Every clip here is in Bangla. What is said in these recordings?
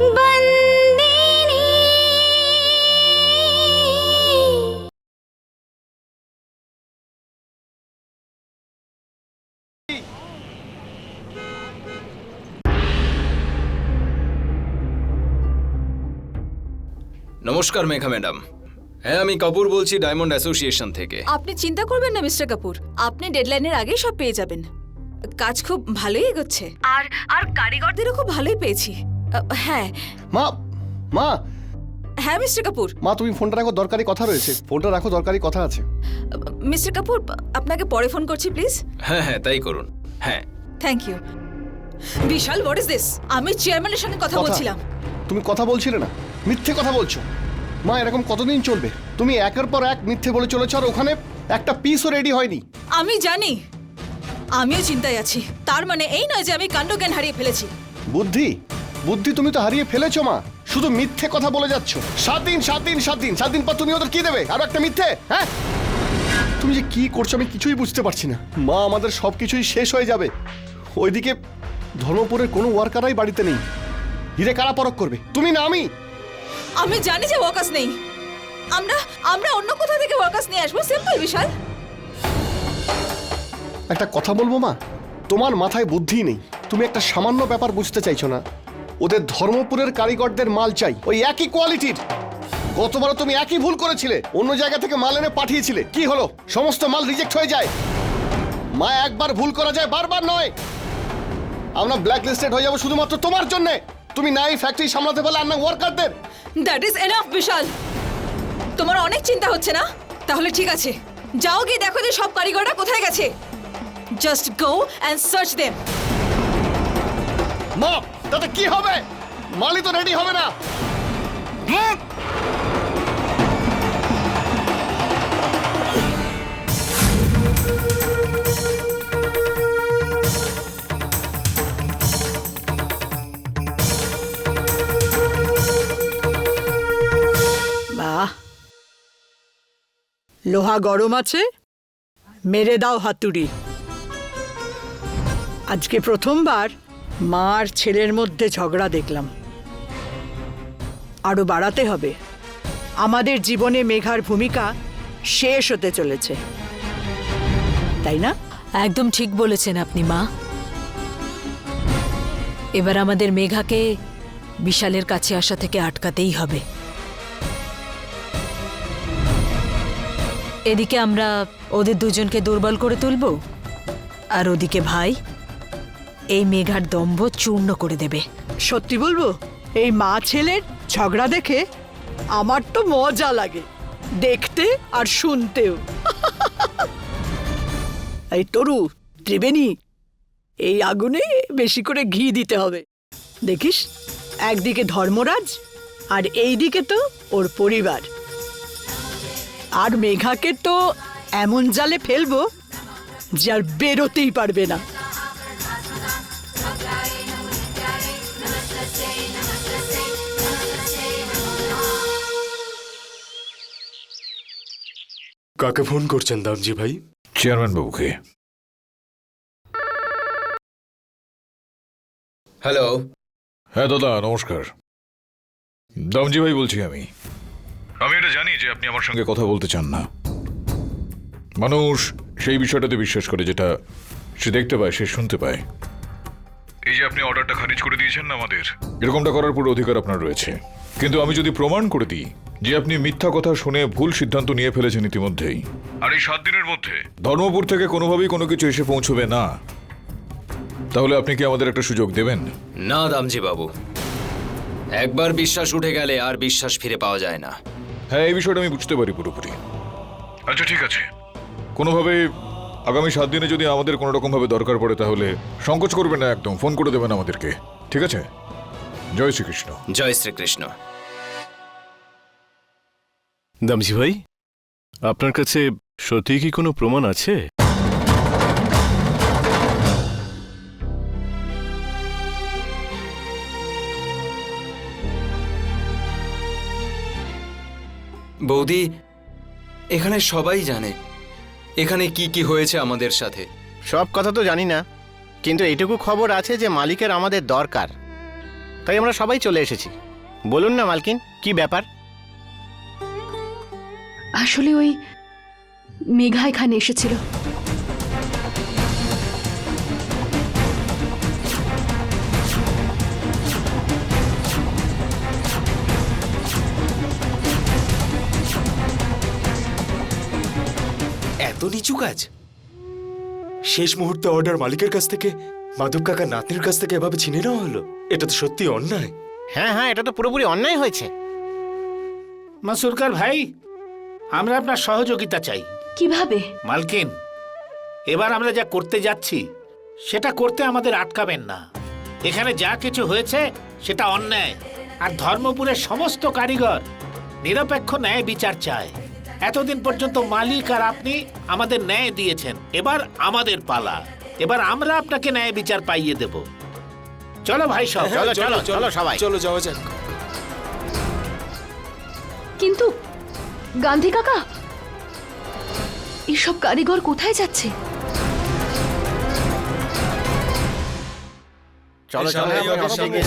বন্দিনী। নমস্কার মেঘা ম্যাডাম। হ্যাঁ আমি কাপুর বলছি ডায়মন্ড অ্যাসোসিয়েশন থেকে। আপনি চিন্তা করবেন না মিস্টার কাপুর। আপনি ডেডলাইনের আগেই সব পেয়ে যাবেন। কাজ খুব ভালোই এগোচ্ছে। আর আর কারিগরদেরও খুব ভালোই পেয়েছি। হ্যাঁ। মা মা। হ্যাঁ মিস্টার কাপুর। মা তুমি ফোনটা রাখো দরকারি কথা রয়েছে। ফোনটা রাখো দরকারি কথা আছে। মিস্টার কাপুর আপনাকে পরে ফোন করছি প্লিজ। হ্যাঁ হ্যাঁ তাই করুন। হ্যাঁ। Thank you Vishal what is this আমি চেয়ারম্যানের সঙ্গে কথা। বলছিলাম। তুমি কথা বলছিলে না। মিথ্যে কথা বলছো। মা এরকম কতদিন চলবে? তুমি একের পর এক মিথ্যে বলে চলেছ আর ওখানে একটা পিসও রেডি হয়নি। আমি জানি। আমিও চিন্তায় আছি। তার মানে এই নয় যে আমি কাণ্ডজ্ঞান হারিয়ে ফেলেছি। বুদ্ধি? বুদ্ধি তুমি তো হারিয়ে ফেলেছো মা। শুধু মিথ্যে কথা বলে যাচ্ছ। সাত দিন সাত দিন সাত দিন সাত দিন পর তুমি ওদের কি দেবে? আরও একটা মিথ্যে হ্যাঁ? তুমি যে কি করছ আমি কিছুই বুঝতে পারছি না। মা আমাদের সব কিছুই শেষ হয়ে যাবে। ওইদিকে ধর্মপুরের কোনো ওয়ার্কারাই বাড়িতে নেই। হিরে কারা পরক করবে? তুমি না আমি? আমি জানি যে ওয়ার্কার্স নেই। আমরা আমরা অন্য কোথা থেকে ওয়ার্কার্স নিয়ে আসব? সিম্পল বিশাল একটা কথা বলব মা? তোমার মাথায় বুদ্ধি নেই। তুমি একটা সামান্য ব্যাপার বুঝতে চাইছো না। ওদের ধর্মপুরের কারিগরদের মাল চাই। ওই একই কোয়ালিটির গতবারও তুমি একই ভুল করেছিলে। অন্য জায়গা থেকে মাল এনে পাঠিয়েছিলে। কি হলো? সমস্ত মাল রিজেক্ট হয়ে যায়। মা একবার ভুল করা যায় বারবার নয়। আমরা ব্ল্যাক লিস্টেড হয়ে যাব শুধুমাত্র তোমার জন্যে। তুমি নাই ফ্যাক্টরি সামলাতে পারলে আর না ওয়ার্কারদের দ্যাট ইজ এনাফ বিশাল। তোমার অনেক চিন্তা হচ্ছে না? তাহলে ঠিক আছে। যাও গিয়ে দেখো যে সব কারিগররা কোথায় গেছে। Just go and search them মা তাতে কি হবে? মালই তো রেডি হবে না। বাহ লোহা গরম আছে? মেরে দাও হাতুড়ি। আজকে প্রথমবার মা আর ছেলের মধ্যে ঝগড়া দেখলাম। আরও বাড়াতে হবে। আমাদের জীবনে মেঘার ভূমিকা শেষ হতে চলেছে। তাই না? একদম ঠিক বলেছেন আপনি, মা। এবার আমাদের মেঘাকে বিশালের কাছে আসা থেকে আটকাতেই হবে। এদিকে আমরা ওদের দুজনকে দুর্বল করে তুলব, আর ওদিকে ভাই এই মেঘার দম্ভ চূর্ণ করে দেবে। সত্যি বলব, এই মা ছেলের ঝগড়া দেখে আমার তো মজা লাগে, দেখতে আর শুনতেও। এই তরু, ত্রিবেণী, এই আগুনে বেশি করে ঘি দিতে হবে। দেখিস, একদিকে ধর্মরাজ আর এইদিকে তো ওর পরিবার। আর মেঘাকে তো এমন জালে ফেলব যে আর বেরোতেই পারবে না। কাকে ফোন করছেন দামজি ভাই? চেয়ারম্যান বাবুকে। হ্যালো। হ্যাঁ দাদা নমস্কার। দামজি ভাই বলছি আমি। আমি এটা জানি যে আপনি আমার সঙ্গে কথা বলতে চান না। মানুষ সেই বিষয়টাতে বিশ্বাস করে যেটা সে দেখতে পায় সে শুনতে পায়। এই যে আপনি অর্ডারটা খারিজ করে দিয়েছেন না আমাদের। এরকমটা করার পুরো অধিকার আপনার রয়েছে। কিন্তু আমি যদি প্রমাণ করে দিই যে আপনি মিথ্যা কথা শুনে ভুল সিদ্ধান্ত নিয়ে ফেলেছেন ইতিমধ্যেই। আর এই সাত দিনের মধ্যে? ধর্মপুর থেকে কোনোভাবেই কোনো কিছু এসে পৌঁছবে না। তাহলে আপনি কি আমাদের একটা সুযোগ দেবেন? না দামজি বাবু। একবার বিশ্বাস উঠে গেলে আর বিশ্বাস ফিরে পাওয়া যায় না। হ্যাঁ এই বিষয়টা আমি বুঝতে পারি পুরোপুরি। আচ্ছা ঠিক আছে। কোনোভাবে আগামী সাত দিনে যদি আমাদের কোনো রকমভাবে দরকার পড়ে তাহলে সংকোচ করবেন না একদম। ফোন করে দেবেন আমাদেরকে। ঠিক আছে? জয় শ্রীকৃষ্ণ। জয় শ্রীকৃষ্ণ। দামজি ভাই আপনার কাছে সত্যি কি কোনো প্রমাণ আছে? বৌদি এখানে সবাই জানে এখানে কি কি হয়েছে আমাদের সাথে? সব কথা তো জানি না কিন্তু এটুকু খবর আছে যে মালিকের আমাদের দরকার। তাই আমরা সবাই চলে এসেছি। বলুন না মালকিন কি ব্যাপার? আসলে ওই মেঘা এখানে এসেছিল। এত নিচু কাজ? শেষ মুহূর্তে অর্ডার মালিকের কাছ থেকে মাধব কাকা নাতনির কাছ থেকে এভাবে ছিনে নেওয়া হলো? এটা তো সত্যি অন্যায়। হ্যাঁ হ্যাঁ এটা তো পুরোপুরি অন্যায় হয়েছে। মাসুরকার ভাই আমরা আপনার সহযোগিতা চাই। কীভাবে? মালকিন এবার আমরা যা করতে যাচ্ছি সেটা করতে আমাদের আটকাবেন না। এখানে যা কিছু হয়েছে সেটা অন্যায়। আর ধর্মপুরের সমস্ত কারিগর নিরপেক্ষ ন্যায় বিচার চায়। এতদিন পর্যন্ত মালিক আর আপনি আমাদের ন্যায় দিয়েছেন। এবার আমাদের পালা। এবার আমরা আপনাকে ন্যায় বিচার পাইয়ে দেব। চলো ভাই সব চলো চলো চলো সবাই। চলো যাওয়া যাক। কিন্তু গান্ধী কাকা এসব কারিগর কোথায় যাচ্ছে? চলো চলো হ্যাঁ, কথা সবাই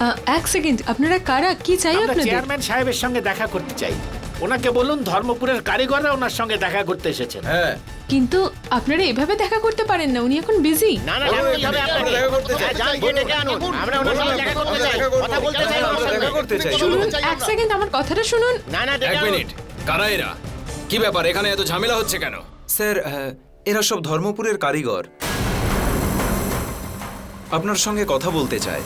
গিয়ে? এক সেকেন্ড আপনারা কারা? কি চাই আমরা চেয়ারম্যান সাহেবের সঙ্গে দেখা করতে চাই। ওনাকে বলুন ধর্মপুরের কারিগররা ওনার সঙ্গে দেখা করতে এসেছেন। হ্যাঁ। কিন্তু আপনারা এভাবে দেখা করতে পারেন না উনি এখন বিজি না না ডাকতেই হবে আপনাকে হ্যাঁ, যান গিয়ে ডেকে আনুন। আমরা ওনার সঙ্গে দেখা করতে চাই। কথা বলতে চাই ওনার সঙ্গে। দেখা করতে চাই। শুনুন এক সেকেন্ড আমার কথাটা শুনুন। না না এক ডেকে আনুন। মিনিট কারা এরা কি ব্যাপার এখানে এত ঝামেলা হচ্ছে কেন? স্যার আহ, এরা সব ধর্মপুরের কারিগর। আপনার সঙ্গে কথা বলতে চায়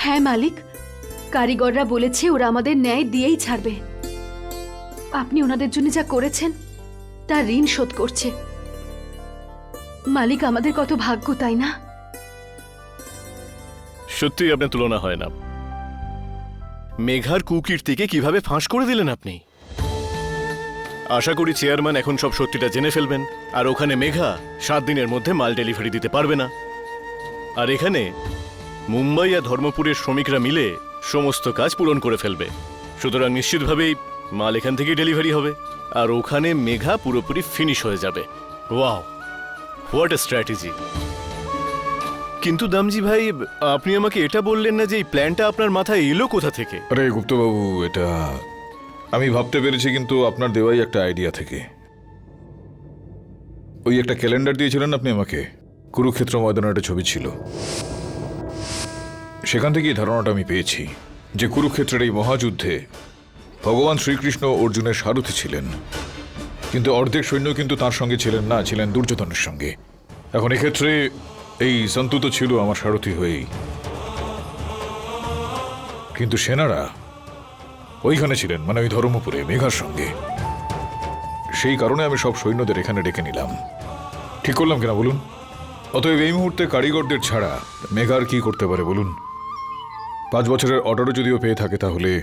হ্যাঁ মালিক। কারিগররা বলেছে ওরা আমাদের ন্যায় দিয়েই ছাড়বে। আপনি ওনাদের জন্য যা করেছেন তার ঋণ শোধ করছে। মালিক আমাদের কত ভাগ্য, তাই না? সত্যি আপনার তুলনা হয় না। মেঘার কুকীর্তিকে কীভাবে ফাঁস করে দিলেন আপনি? আশা করি চেয়ারম্যান এখন সব সত্যিটা জেনে ফেলবেন, আর ওখানে মেঘা সাত দিনের মধ্যে মাল ডেলিভারি দিতে পারবে না। আর এখানে মুম্বাই আর ধর্মপুরের শ্রমিকরা মিলে সমস্ত কাজ পূরণ করে ফেলবে। সুতরাং নিশ্চিতভাবেই মাল এখান থেকেই ডেলিভারি হবে। আর ওখানে মেঘা পুরোপুরি ফিনিশ হয়ে যাবে। ওয়াও হোয়াট এ স্ট্র্যাটেজি কিন্তু দামজি ভাই, আপনি আমাকে এটা বললেন না যে এই প্ল্যানটা আপনার মাথায় এলো কোথা থেকে? আরে, গুপ্তবাবু, এটা আমি ভাবতে পেরেছি, কিন্তু আপনার দেওয়াই একটা আইডিয়া থেকে। ওই একটা ক্যালেন্ডার দিয়েছিলেন আপনি আমাকে। কুরুক্ষেত্র ময়দানের একটা ছবি ছিল। সেখান থেকেই ধারণাটা আমি পেয়েছি যে কুরুক্ষেত্রের এই মহাযুদ্ধে ভগবান শ্রীকৃষ্ণ অর্জুনের সারথি ছিলেন। কিন্তু অর্ধেক সৈন্য কিন্তু তার সঙ্গে ছিলেন না, ছিলেন দুর্যোধনের সঙ্গে। এখন এক্ষেত্রে এই সন্তু তো ছিল আমার সারথি হয়েই। কিন্তু সেনারা ওইখানে ছিলেন মানে ওই ধর্মপুরে, মেঘার সঙ্গে। সেই কারণে আমি সব সৈন্যদের এখানে ডেকে নিলাম। ঠিক করলাম কিনা বলুন? অতএব এই মুহূর্তে কারিগরদের ছাড়া মেঘার কি করতে পারে বলুন? পাঁচ বছরের অর্ডারও যদিও পেয়ে থাকে তাহলে।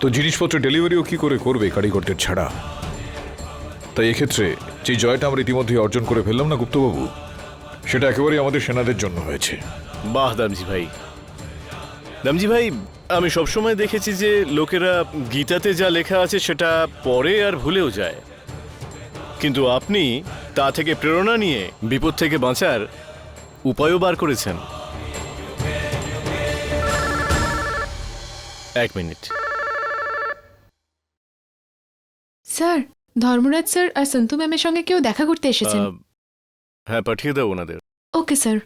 তো জিনিসপত্র ডেলিভারিও কি করে করবে কারিগরদের ছাড়া? তাই এক্ষেত্রে যে জয়টা আমরা ইতিমধ্যে অর্জন করে ফেললাম না গুপ্তবাবু, সেটা একেবারেই আমাদের সেনাদের জন্য হয়েছে। বাহ, দামজি ভাই। দামজি ভাই, আমি সবসময় দেখেছি যে লোকেরা গীতাতে যা লেখা আছে সেটা পরে আর ভুলেও যায়। কিন্তু আপনি তা থেকে প্রেরণা নিয়ে বিপদ থেকে বাঁচার উপায়ও বার করেছেন। এক মিনিট। স্যার ধর্মরাজ স্যার আর সন্তু ম্যামের সঙ্গে কেউ দেখা করতে এসেছেন। আহ, হ্যাঁ পাঠিয়ে দাও ওনাদের। Okay sir.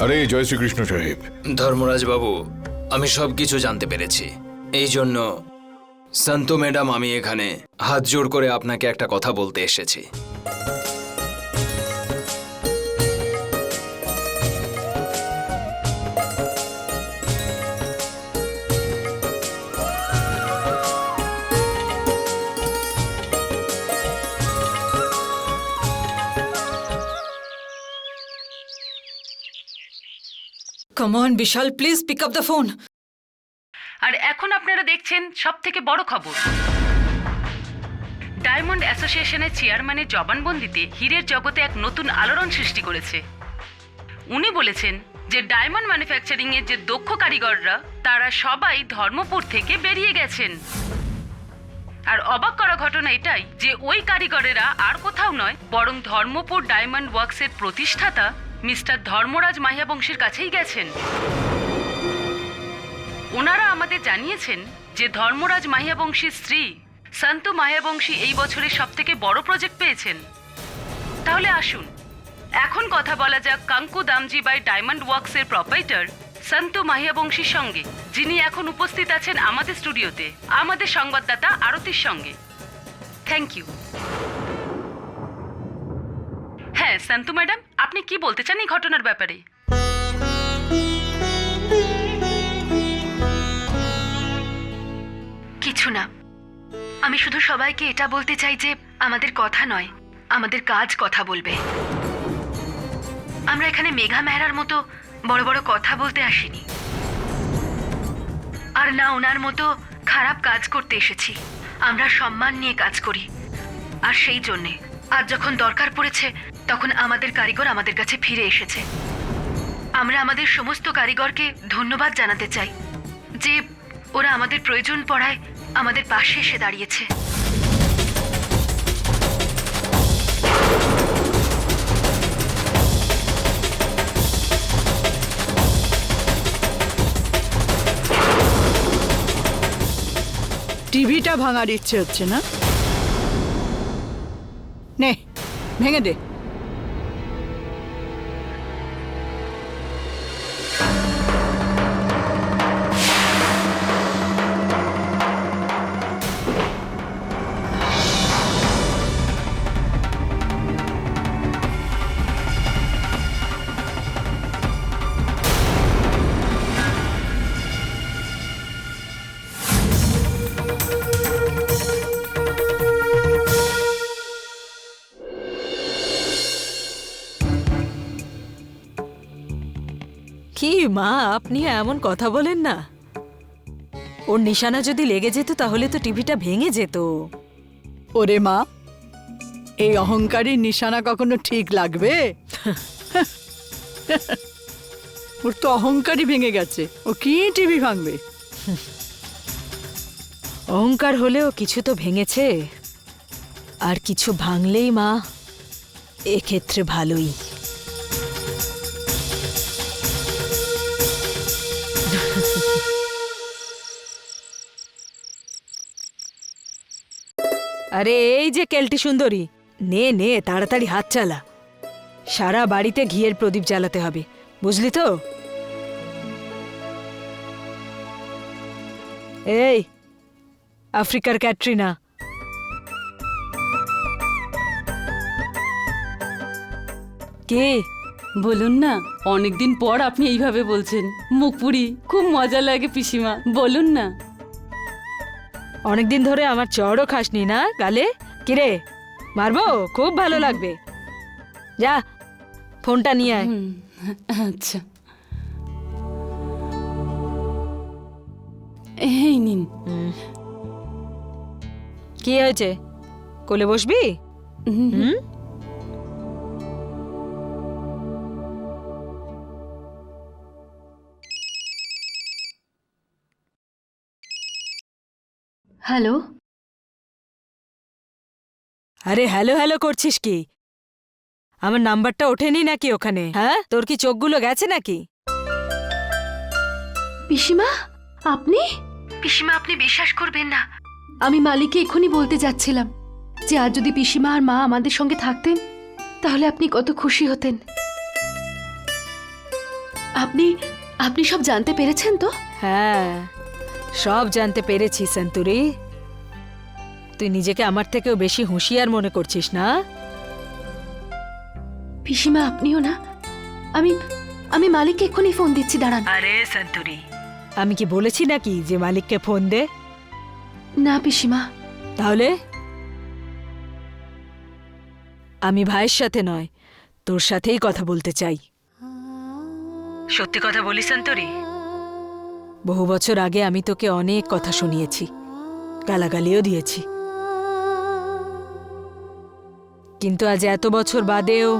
আরে জয় শ্রীকৃষ্ণ সাহেব। ধর্মরাজ বাবু আমি সব কিছু জানতে পেরেছি। এই জন্য সন্ত ম্যাডাম, আমি এখানে হাত জোর করে আপনাকে একটা কথা বলতে এসেছি। Come on Vishal please pick up the phone আর এখন আপনারা দেখছেন সব থেকে বড় খবর। ডায়মন্ড অ্যাসোসিয়েশনের চেয়ারম্যানের জবানবন্দিতে হীরের জগতে এক নতুন আলোড়ন সৃষ্টি করেছে। উনি বলেছেন যে ডায়মন্ড ম্যানুফ্যাকচারিং এর যে দক্ষ কারিগররা, তারা সবাই ধর্মপুর থেকে বেরিয়ে গেছেন। আর অবাক করা ঘটনা এটাই যে ওই কারিগরেরা আর কোথাও নয়, বরং ধর্মপুর ডায়মন্ড ওয়ার্কসের প্রতিষ্ঠাতা মিস্টার ধর্মরাজ মাহিয়াবংশীর কাছেই গেছেন। ওনারা আমাদের জানিয়েছেন যে ধর্মরাজ মাহিয়াবংশীর স্ত্রী সন্তু মাহিয়াবংশী এই বছরের সব থেকে বড় প্রজেক্ট পেয়েছেন। তাহলে আসুন, এখন কথা বলা যাক কাঙ্কু দামজি বাই ডায়মন্ড ওয়ার্কসের প্রপাইটার সন্তু মাহিয়াবংশীর সঙ্গে, যিনি এখন উপস্থিত আছেন আমাদের স্টুডিওতে, আমাদের সংবাদদাতা আরতির সঙ্গে। থ্যাংক ইউ সন্তু ম্যাডাম, আপনি কি বলতে চান এই ঘটনার ব্যাপারে? কিছু না। আমি শুধু সবাইকে এটা বলতে চাই যে, আমাদের কথা নয়, আমাদের কাজ কথা বলবে। আমরা এখানে মেঘা মেহরার মতো বড় বড় কথা বলতে আসিনি। আর না ওনার মতো খারাপ কাজ করতে এসেছি। আমরা সম্মান নিয়ে কাজ করি। আর সেই জন্যে আর যখন দরকার পড়েছে তখন আমাদের কারিগর আমাদের কাছে ফিরে এসেছে। আমরা আমাদের সমস্ত কারিগরকে ধন্যবাদ জানাতে চাই যে ওরা আমাদের প্রয়োজন পড়ায় আমাদের পাশে এসে দাঁড়িয়েছে। টিভিটা ভাঙার ইচ্ছে হচ্ছে না? নে, ভেঙে দে। মা আপনি এমন কথা বলেন না। ওর নিশানা যদি লেগে যেত তাহলে তো টিভিটা ভেঙে যেত। ওরে মা এই অহংকারী নিশানা কখনো ঠিক লাগবে? ওর তো অহংকারই ভেঙে গেছে। ও কি টিভি ভাঙবে? অহংকার হলেও কিছু তো ভেঙেছে। আর কিছু ভাঙলেই মা এক্ষেত্রে ভালোই। আরে, এই যে কেলটি সুন্দরী। নে নে, তাড়াতাড়ি হাত চালা। সারা বাড়িতে ঘিয়ের প্রদীপ জ্বালাতে হবে, বুঝলি তো? এই, আফ্রিকার ক্যাটরিনা। কে? বলুন না, অনেকদিন পর আপনি এইভাবে বলছেন। মুখপুরি, খুব মজা লাগে পিসিমা, বলুন না। অনেকদিন ধরে আমার চড়ও খাসনি না গালে? কিরে মারবো? খুব ভালো লাগবে। যা ফোনটা নিয়ে আয়। আচ্ছা। এই নিন। কি হয়েছে? কোলে বসবি? হুম, হ্যালো? আরে হ্যালো হ্যালো করছিস কি? আমার নাম্বারটা ওঠেনি নাকি ওখানে? হ্যাঁ? তোর কি চোখগুলো গেছে নাকি? পিসিমা আপনি? পিসিমা আপনি বিশ্বাস করবেন না। আমি মালিককে এক্ষুনি বলতে যাচ্ছিলাম যে আর যদি পিসিমা আর মা আমাদের সঙ্গে থাকতেন তাহলে আপনি কত খুশি হতেন। আপনি আপনি সব জানতে পেরেছেন তো? হ্যাঁ। সব জানতে পেরেছি সন্তুরি। তুই নিজেকে আমার থেকেও বেশি হুঁশিয়ার মনে করছিস না? পিসিমা আপনিও না? আমি আমি মালিককে এক্ষুনি ফোন দিচ্ছি দাঁড়ান। আরে সন্তুরি। আমি কি বলেছি নাকি যে মালিককে ফোন দে? না পিসিমা। তাহলে? আমি ভাইয়ের সাথে নয় তোর সাথেই কথা বলতে চাই। সত্যি কথা বলি সন্তরি? বহু বছর আগে আমি তোকে অনেক কথা শুনিয়েছি, গালাগালিও দিয়েছি। কিন্তু আজ এত বছর বাদেও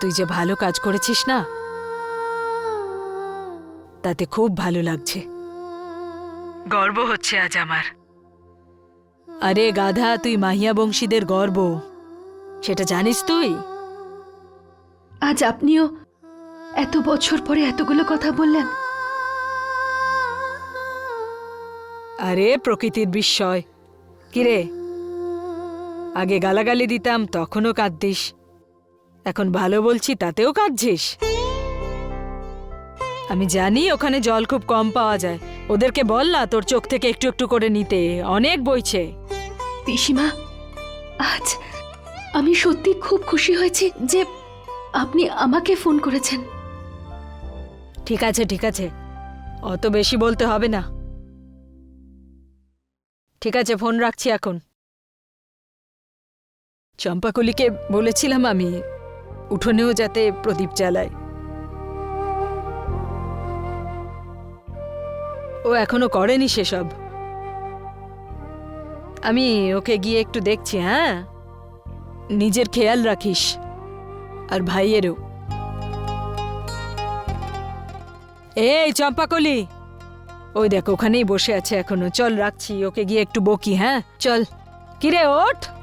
তুই যে ভালো কাজ করেছিস না, তাতে খুব ভালো লাগছে। গর্ব হচ্ছে আজ আমার। আরে গাধা, তুই মাহিয়া বংশীদের গর্ব। সেটা জানিস তুই? আজ আপনিও এত বছর পরে এতগুলো কথা বললেন। আরে প্রকৃতির বিস্ময়। কিরে? আগে গালাগালি দিতাম তখনও কাঁদতিস। এখন ভালো বলছি তাতেও কাঁদছিস। আমি জানি ওখানে জল খুব কম পাওয়া যায়। ওদেরকে বল না তোর চোখ থেকে একটু একটু করে নিতে। অনেক বইছে। পিসিমা আজ আমি সত্যি খুব খুশি হয়েছি যে আপনি আমাকে ফোন করেছেন। ঠিক আছে ঠিক আছে। অত বেশি বলতে হবে না। ঠিক আছে, ফোন রাখছি এখন। চম্পাকলিকে বলেছিলাম আমি, উঠোনেও যাতে প্রদীপ জ্বালায়। ও এখনও করেনি সেসব। আমি ওকে গিয়ে একটু দেখছি হ্যাঁ? নিজের খেয়াল রাখিস, আর ভাইয়েরও। এই চম্পাকলি! ওই দেখো, ওখানেই বসে আছে এখনও। চল, রাখছি, ওকে গিয়ে একটু বকি হ্যাঁ? চল। কিরে, ওঠ!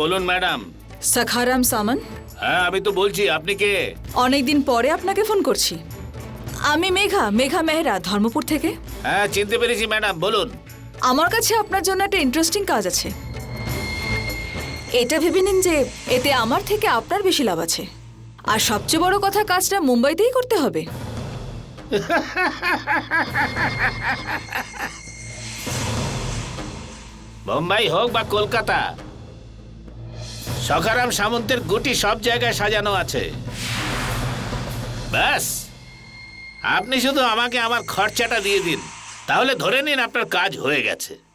বলুন ম্যাডাম। সাখারাম সামন? হ্যাঁ আমি তো বলছি আপনি কে? অনেকদিন পরে আপনাকে ফোন করছি। আমি মেঘা মেঘা মেহরা ধর্মপুর থেকে। হ্যাঁ চিনতে পেরেছি ম্যাডাম বলুন। আমার কাছে আপনার জন্য একটা ইন্টারেস্টিং কাজ আছে। এটা ভেবে নিন যে এতে আমার থেকে আপনার বেশি লাভ আছে। আর সবচেয়ে বড় কথা কাজটা মুম্বাইতেই করতে হবে। মুম্বাই হোক বা কলকাতা সখারাম সামন্তের গুটি সব জায়গায় সাজানো আছে। ব্যাস। আপনি শুধু আমাকে আমার খরচাটা দিয়ে দিন। তাহলে ধরে নিন আপনার কাজ হয়ে গেছে।